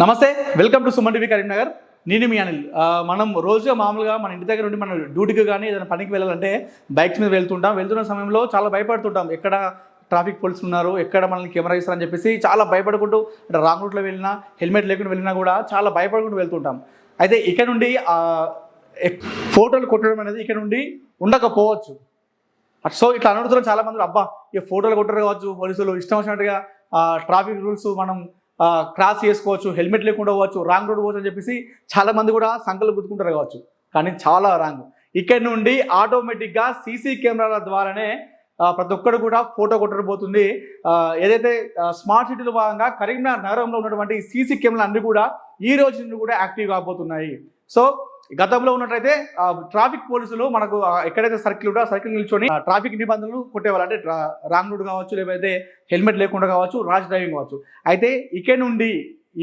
Namaste welcome to Suman TV Karimnagar. నేను మీ అనిల్. మనం రోజుగా మామూలుగా మన ఇంటి దగ్గర ఉండి మన డ్యూటీకి కానీ ఏదైనా పనికి వెళ్ళాలంటే బైక్స్ మీద వెళ్తుంటాం. వెళ్తున్న సమయంలో చాలా భయపడుతుంటాం. ఎక్కడ ట్రాఫిక్ పోలీస్ ఉన్నారు? ఎక్కడ మనల్ని కెమెరా ఇస్తారని చెప్పేసి చాలా భయపడుకుంటూ అంటే రాంగ్ రూట్లో వెళ్ళినా హెల్మెట్ లేకుండా వెళ్ళినా కూడా చాలా భయపడుకుంటూ వెళ్తుంటాం. అయితే ఇక్కడ నుండి ఎక్- ఫోటోలు కొట్టడం అనేది ఇక్కడ నుండి ఉండకపోవచ్చు. అట్ సో ఇట్లా అనడుతున్న చాలా మంది అబ్బా ఈ ఫోటోలు కొట్టరు కావచ్చు పోలీసులు ఇష్టం వచ్చినట్టుగా ట్రాఫిక్ రూల్స్ మనం క్రాస్ చేసుకోవచ్చు హెల్మెట్ లేకుండా పోవచ్చు రాంగ్ రోడ్ పోవచ్చు అని చెప్పేసి చాలామంది కూడా సంకలు గుర్తుకుంటారు కావచ్చు. కానీ చాలా రాంగ్. ఇక్కడ నుండి ఆటోమేటిక్గా సీసీ కెమెరాల ద్వారానే ప్రతి ఒక్కరు కూడా ఫోటో కొట్టబోతుంది. ఏదైతే స్మార్ట్ సిటీలో భాగంగా కరీంనగర్ నగరంలో ఉన్నటువంటి సీసీ కెమెరాలు అన్ని కూడా ఈ రోజు నుండి కూడా యాక్టివ్ కాబోతున్నాయి. సో గతంలో ఉన్నట్లయితే ట్రాఫిక్ పోలీసులు మనకు ఎక్కడైతే సర్కిల్ ఉంటా ఆ సర్కిల్ నిల్చొని ట్రాఫిక్ నిబంధనలు కొట్టేవాళ్ళు అంటే రాంగ్ రూట్ కావచ్చు లేకపోతే హెల్మెట్ లేకుండా కావచ్చు రాష్ డ్రైవింగ్ కావచ్చు. అయితే ఇక నుండి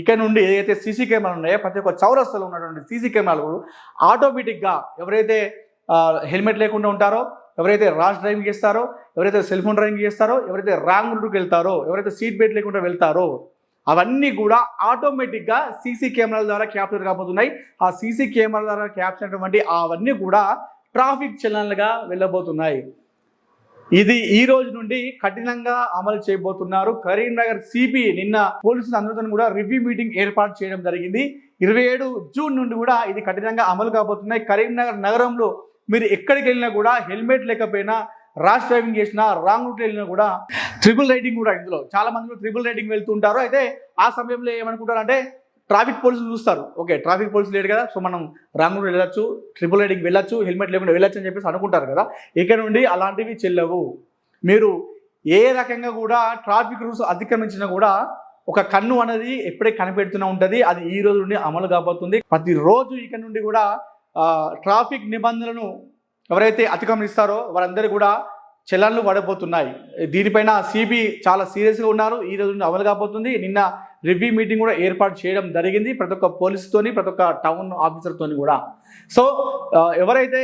ఇక నుండి ఏదైతే సీసీ కెమెరాలు ఉన్నాయో ప్రతి ఒక్క చౌరస్తలో ఉన్నటువంటి సీసీ కెమెరాలు ఆటోమేటిక్గా ఎవరైతే హెల్మెట్ లేకుండా ఉంటారో ఎవరైతే రాష్ డ్రైవింగ్ చేస్తారో ఎవరైతే సెల్ ఫోన్ డ్రైవింగ్ చేస్తారో ఎవరైతే రాంగ్ రూట్కి వెళ్తారో ఎవరైతే సీట్ బెల్ట్ లేకుండా వెళ్తారో అవన్నీ కూడా ఆటోమేటిక్గా సీసీ కెమెరాల ద్వారా క్యాప్చర్ కాబోతున్నాయి. ఆ సీసీ కెమెరాల ద్వారా క్యాప్చర్ అయినటువంటి అవన్నీ కూడా ట్రాఫిక్ చలనాలుగా వెళ్ళబోతున్నాయి. ఇది ఈ రోజు నుండి కఠినంగా అమలు చేయబోతున్నారు. కరీంనగర్ సిపి నిన్న పోలీసులు అందరితో కూడా రివ్యూ మీటింగ్ ఏర్పాటు చేయడం జరిగింది. ఇరవై ఏడు జూన్ నుండి కూడా ఇది కఠినంగా అమలు కాబోతున్నాయి. కరీంనగర్ నగరంలో మీరు ఎక్కడికి వెళ్ళినా కూడా హెల్మెట్ లేకపోయినా రాష్ డ్రైవింగ్ చేసినా రాంగ్ రూట్ వెళ్ళినా కూడా ట్రిపుల్ రైడింగ్ కూడా ఇందులో. చాలా మంది ట్రిపుల్ రైడింగ్ వెళ్తుంటారు అయితే ఆ సమయంలో ఏమనుకుంటారు అంటే ట్రాఫిక్ పోలీసులు చూస్తారు. ఓకే ట్రాఫిక్ పోలీసులు లేడు కదా సో మనం రాంగ్ రూట్ వెళ్ళొచ్చు ట్రిపుల్ రైడింగ్ వెళ్ళొచ్చు హెల్మెట్ లేకుండా వెళ్ళొచ్చు అని చెప్పేసి అనుకుంటారు కదా. ఇక నుండి అలాంటివి చెల్లవు. మీరు ఏ రకంగా కూడా ట్రాఫిక్ రూల్స్ అతిక్రమించినా కూడా ఒక కన్ను అనేది ఎప్పుడే కనిపెడుతూనే ఉంటుంది అది ఈ రోజు నుండి అమలు కాబోతుంది. ప్రతిరోజు ఇక నుండి కూడా ట్రాఫిక్ నిబంధనలను ఎవరైతే అతిక్రమిస్తారో వారందరూ కూడా చలన్లు పడబోతున్నాయి దీనిపైన సిబి చాలా సీరియస్గా ఉన్నారు. ఈ రోజు అమలు కాబోతుంది. నిన్న రివ్యూ మీటింగ్ కూడా ఏర్పాటు చేయడం జరిగింది. ప్రతి ఒక్క పోలీసుతోని ప్రతి ఒక్క టౌన్ ఆఫీసర్తోని కూడా. సో ఎవరైతే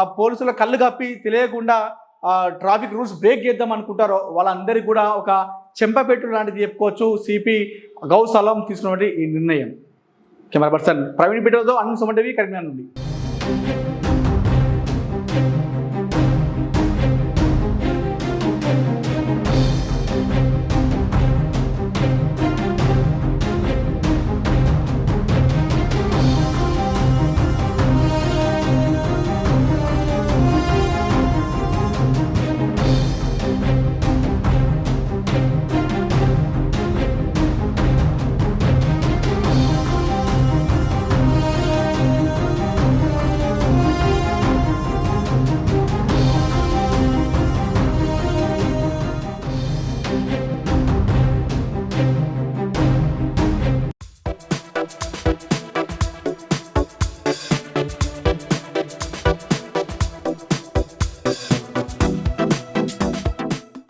ఆ పోలీసుల కళ్ళు కప్పి తెలియకుండా ట్రాఫిక్ రూల్స్ బ్రేక్ చేద్దాం అనుకుంటారో వాళ్ళందరికీ కూడా ఒక చెంపపెట్టు లాంటిది చెప్పుకోవచ్చు సిపి గౌసలం తీసుకున్నటువంటి ఈ నిర్ణయం. కెమెరా పర్సన్ ప్రవీణ్ పీటర్తో అన్ని సుమంటివి కరీంనగర్ నుండి.